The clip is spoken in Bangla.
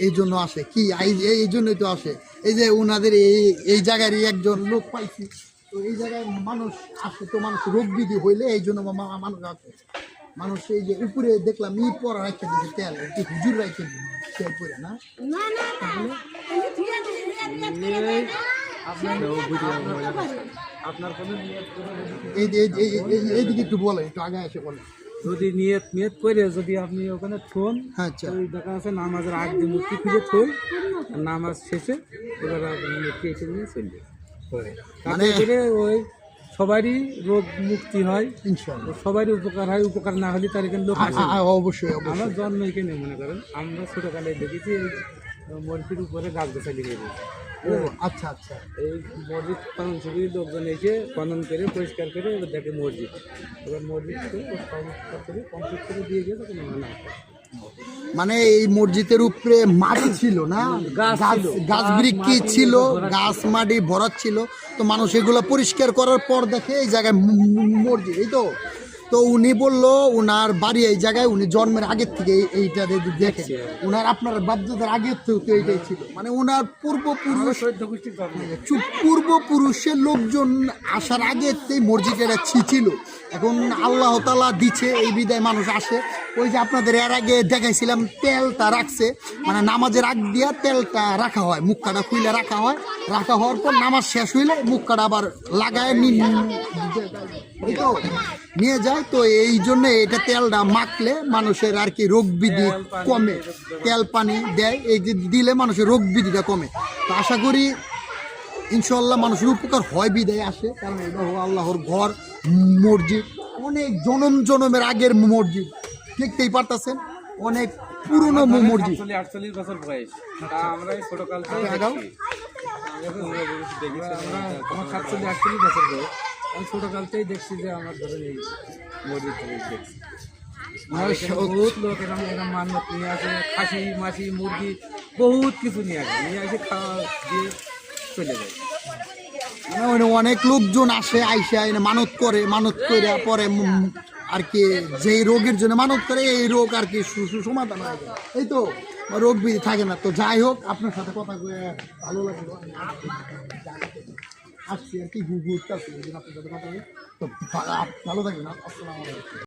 এই জন্য আসে কি এই- জন্যই তো আসে এই যে ওনাদের এই এই জায়গারই একজন লোক পাইছি তো এই জায়গায় মানুষ আসে তো মানুষ রোগ বিধি হইলে এই জন্য মানুষ আসে মানুষ এই যে উপরে দেখলাম ই পরা রাখতে দিচ্ছে তেল কি হুজুর রাখতে দিচ্ছে পরে না এইদিকে একটু বলে একটু আগে এসে বলে যদি নিয়ত নিয়ত করে যদি আপনি ওখানে থন আচ্ছা। ওই দেখা আছে নামাজের আগ দিয়ে মূর্তি খুঁজে থই নামাজ শেষে এবার আপনি মূর্তি এসে নিয়ে চলবে মানে মানে- করে ওই সবারই রোগ মুক্তি হয় ইনশাল্লাহ। সবারই উপকার হয় উপকার না হলে তার এখানে লোক আসে অবশ্যই আমার জন্ম এখানে মনে করেন আমরা ছোটকালে দেখেছি এই মসজিদের উপরে গাছ গাছালি গেছে ও আচ্ছা আচ্ছা। এই মসজিদ খনন ছবি লোকজন এসে খনন করে পরিষ্কার করে এবার দেখে মসজিদ। এবার মসজিদ করে পরিষ্কার করে কমপ্লিট করে দিয়ে গেছে কোনো মানে মানে এই মসজিদের উপরে মাটি ছিল না? গাছ গাছ বৃক্ষি ছিল গাছ মাটি ভরা ছিল। তো মানুষ এগুলো পরিষ্কার করার পর দেখে এই জায়গায় মসজিদ এই তো? তো উনি বলল উনার বাড়ি এই জায়গায় উনি জন্মের আগের থেকে এইটা দেখে। উনার আপনার বাধ্যতার আগের থেকে এইটাই ছিল। মানে উনার পূর্বপুরুষ পূর্বপুরুষের লোকজন আসার আগে এই মসজিদের ছিল। এখন আল্লাহ তালা দিচ্ছে এই বিদায় মানুষ আসে। ওই যে আপনাদের এর আগে দেখাইছিলাম তেলটা রাখছে। মানে নামাজের আগ দিয়া তেলটা রাখা হয় মুখকাটা খুইলে রাখা হয়। রাখা হওয়ার পর নামাজ শেষ হইলে মুখকাটা আবার লাগায় নিয়ে যায় তো এই জন্য এটা তেলটা মাখলে মানুষের আর কি রোগ বিধি কমে। তেল পানি দেয় এই যে দিলে মানুষের রোগ বিধিটা কমে। তো আশা করি ইনশাল্লাহ মানুষের উপকার হয় বিদায় আসে। কারণ এটা হলো আল্লাহর ঘর মসজিদ অনেক জনম জনমের আগের মসজিদ। দেখতেই পারতেছেন অনেক পুরনো মসজিদ। আটচল্লিশ বছর বয়স। আমরা ছোটকাল থেকে আমার সাতচল্লিশ আটচল্লিশ বছর বয়স। আমি ছোটকালতেই দেখছি যে আমার ধরেন এই মসজিদ থেকে দেখছি বহুত লোক এরকম এরকম মান্যত নিয়ে আসে। খাসি মাছি মুরগি বহুত কিছু নিয়ে আসে। নিয়ে আসে খাওয়া দিয়ে চলে যায়। মানে অনেক লোকজন আসে আইসা মানত করে মানত করে পরে আর কি যেই রোগের জন্য মানত করে এই রোগ আর কি সু- সু- সমাধান হয়ে। যায় এই তো রোগ বিধি থাকে না। তো যাই হোক আপনার সাথে কথা ভালো লাগল। আসছি আর কি ঘুরতে আসছি। তো ভালো থাকবেন আসসালামু আলাইকুম।